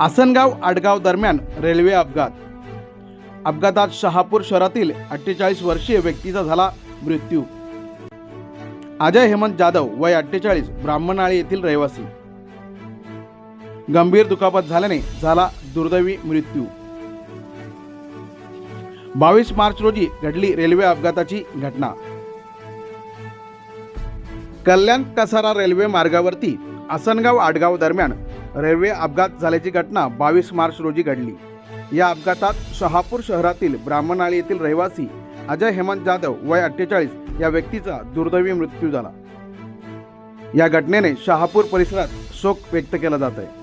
आसनगाव आडगाव दरम्यान रेल्वे अपघात. अपघातात शहापूर शहरातील अठ्ठेचाळीस वर्षीय व्यक्तीचा झाला मृत्यू. अजय हेमंत जाधव वय अठ्ठेचाळीस ब्राह्मणाळी येथील रहिवासी. गंभीर दुखापत झाल्याने झाला दुर्दैवी मृत्यू. बावीस मार्च रोजी घडली रेल्वे अपघाताची घटना. कल्याण कसारा रेल्वे मार्गावरती आसनगाव आडगाव दरम्यान रेल्वे अपघात झाल्याची घटना बावीस मार्च रोजी घडली. या अपघातात शहापूर शहरातील ब्राह्मणाळी येथील रहिवासी अजय हेमंत जाधव वय अठ्ठेचाळीस या व्यक्तीचा दुर्दैवी मृत्यू झाला. या घटनेने शहापूर परिसरात शोक व्यक्त केला जात आहे